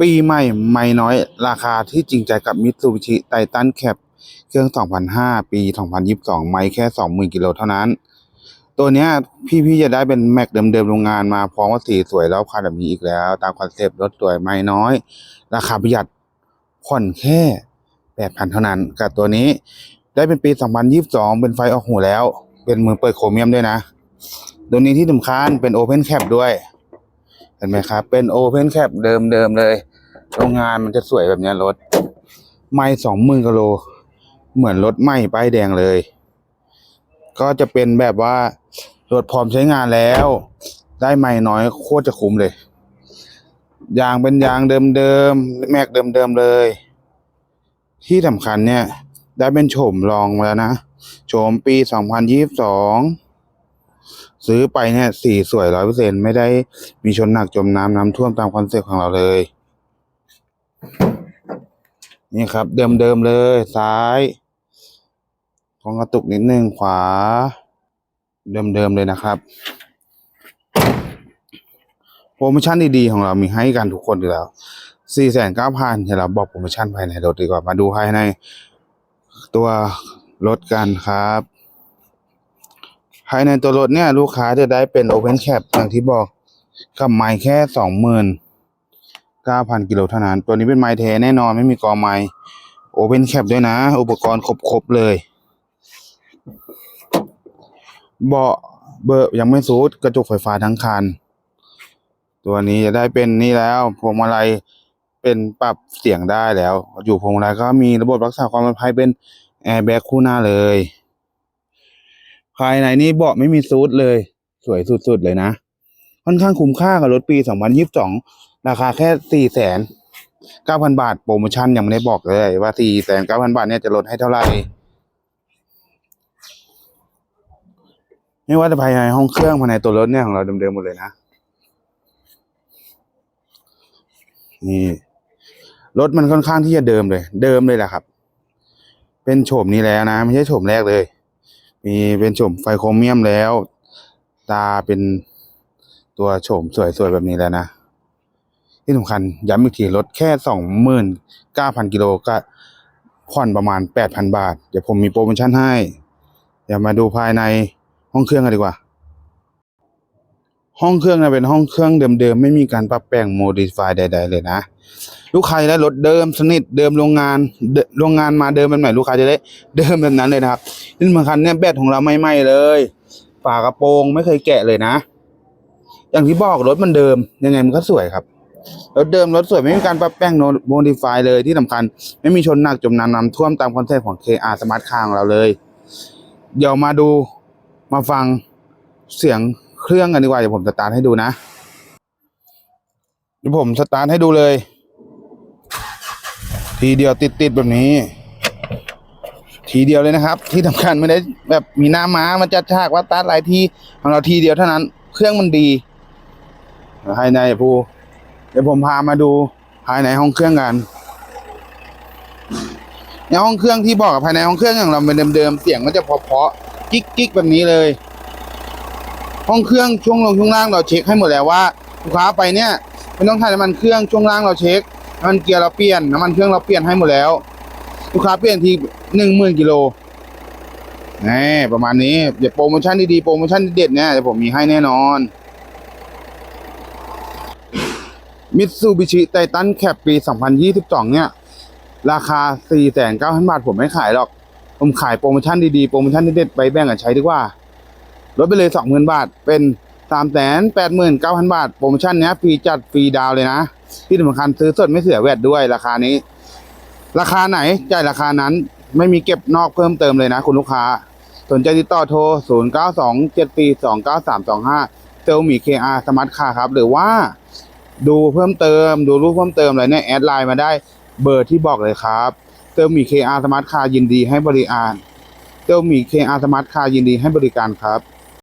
ปีใหม่ไม่น้อยราคาที่จริงใจกับมิตซูบิชิไททันแคปเครื่อง 2005 ปี 2022 ไม่แค่ 20,000กิโลเท่านั้น ตัวเนี้ยพี่ๆจะได้เป็นแม็กเดิมๆโรงงานมาพร้อมกับสีสวยรอบคันแบบนี้อีกแล้ว ตามคอนเซปต์รถสวยไม่น้อย ราคาประหยัดผ่อนแค่ 8,000 เท่านั้น กับตัวนี้ได้เป็นปี 2022 เป็นไฟออกหูแล้ว เป็นมือเปิดโครเมียมด้วยนะ ตัวนี้ที่สำคัญเป็นโอเพนแคปด้วย ห็นไหมครับ เป็นโอเพนแคปเดิมๆเลย โรงงานมันจะสวยแบบนี้รถ ไม่สองหมื่นกิโล เหมือนรถใหม่ป้ายแดงเลย ก็จะเป็นแบบว่ารถพร้อมใช้งานแล้ว ได้ไม่น้อยโคตรจะคุ้มเลย ยางเป็นยางเดิมๆแม็กเดิมๆเลย ที่สำคัญเนี่ย ได้เป็นโฉมลองมาแล้วนะ โฉมปี2022 ซื้อไปเนี่ยสีสวยร้อยเปอร์เซ็นไม่ได้มีชนหนักจมน้ำน้ำท่วมตามคอนเซ็ปต์ของเราเลย นี่ครับ เดิมๆเลย ซ้ายของกระตุกนิดนึงขวา เดิมๆเลยนะครับ โปรโมชั่นดีๆของเรามีให้กันทุกคนอยู่แล้วสี่แสนเก้าพันเดี๋ยวเราบอกโปรโมชั่นภายในรถดีกว่ามาดูภายในตัวรถกันครับ ภายในตัวรถเนี่ยลูกค้าจะได้เป็น Open Cap อย่างที่บอกกับไม้แค่สองหมื่นเก้าพันกิโลเท่านั้น ตัวนี้เป็นไม้แท้แน่นอนไม่มีกอไม้ Open Cap ด้วยนะ อุปกรณ์ครบๆเลย เบาะเบอร์ยังไม่ซูดกระจกไฟฟ้าทั้งคัน ตัวนี้จะได้เป็นนี่แล้วพวงมาลัยเป็นปรับเสียงได้แล้ว อยู่พวงมาลัยก็มีระบบรักษาความปลอดภัยเป็นแอร์แบ็กคู่หน้าเลยายในนี่เบาะไม่มีซูดเลย สวยสุดๆเลยนะ ค่อนข้างคุ้มค่ากับรถปี 2022 ราคาแค่4 9 0 0 0 บาท โปรโมชั่นยังไม่ได้บอกเลย ว่า4 9 0 0 0 บาทเนี่ยจะลดให้เท่าไหร่ ไม่ว่าจะภายในห้องเครื่องภายในตัวรถเนี่ยของเราเดิมๆหมดเลยนะ นี่รถมันค่อนข้างที่จะเดิมเลย เดิมเลยแหละครับ เป็นโฉมนี้แล้วนะ ไม่ใช่โฉมแรกเลย มีเป็นโฉมไฟโครเมียมแล้ว ตาเป็นตัวโฉมสวยๆแบบนี้แล้วนะ ที่สำคัญย้ำอีกทีรถแค่สองหมื่นเก้าพันกิโลก็ผ่อนประมาณแปดพันบาท เดี๋ยวผมมีโปรโมชั่นให้ เดี๋ยวมาดูภายในห้องเครื่องกันดีกว่า ห้องเครื่องนะเป็นห้องเครื่องเดิมๆ ไม่มีการปรับแปลงโมดิฟายใด ๆ เลยนะ ลูกค้าจะได้รถเดิมสนิทเดิมโรงงานโรงงานมาเดิมเป็นใหม่ลูกค้าจะได้เดิมแบบนั้นเลยนะครับที่สำคัญเนี่ยแบตของเราไม่ไหม้เลยฝากระโปรงไม่เคยแกะเลยนะ อย่างที่บอกรถมันเดิมยังไงมันก็สวยครับรถเดิมรถสวยไม่มีการปรับแป้งโมดิฟายเลยที่สำคัญ ไม่มีชนหนักจมน้ำน้ำท่วมตามคอนเซ็ปต์ของ KR Smart Car ของเราเลย เดี๋ยวมาดูมาฟังเสียง เครื่องกันดีกว่าเดี๋ยวผมสตาร์ทให้ดูนะเดี๋ยวผมสตาร์ทให้ดูเลย ทีเดียวติดๆแบบนี้ ทีเดียวเลยนะครับ ที่สำคัญไม่ได้แบบมีหน้าม้ามันจะฉากว่าตาร์ทหลายทีของเราทีเดียวเท่านั้น เครื่องมันดีภายในภูเดี๋ยวผมพามาดูภายในห้องเครื่องกันในห้องเครื่องที่บอกกับภายในห้องเครื่องอย่างเราเป็นเดิมๆเสียงมันจะเพาะๆกิ๊กๆแบบนี้เลย ห้องเครื่องช่วงลงช่วงล่างเราเช็คให้หมดแล้วว่าลูกค้าไปเนี่ยไม่ต้องถ่ายน้ำมันเครื่องช่วงล่างเราเช็คน้ำมันเกียร์เราเปลี่ยนน้ำมันเครื่องเราเปลี่ยนให้หมดแล้ว ลูกค้าเปลี่ยนทีหนึ่งหมื่นกิโลนี่ประมาณนี้เดี๋ยวโปรโมชั่นดีๆโปรโมชั่นเด็ดเนี่ยเดี๋ยวผมมีให้แน่นอนมิตซูบิชิไททันแคปปี 2022 เนี่ย ราคา 4 9 0 0 0 บาทผมไม่ขายหรอก ผมขายโปรโมชั่นดีๆ โปรโมชั่นเด็ดๆไปแบ่งกันใช้ดีกว่า ลดไปเลย 20,000 บาท เป็น389,000 บาท โปรโมชั่นนี้ฟรีจัดฟรีดาวเลยนะ ที่สำคัญซื้อสดไม่เสียแวดด้วยราคานี้ ราคาไหนจ่ายราคานั้นไม่มีเก็บนอกเพิ่มเติมเลยนะ คุณลูกค้า สนใจติดต่อโทร 0 9 2 7 4 2 9 3 2 5 เซลมีเคอาสมาร์ทคาครับ หรือว่าดูเพิ่มเติม ดูรูปเพิ่มเติมอะไรเนี่ยแอดไลน์มาได้เบอร์ที่บอกเลยครับ เซลมีเคอาสมาร์ทคายินดีให้บริการเซลมีเคอาสมาร์ทคายินดีให้บริการครับ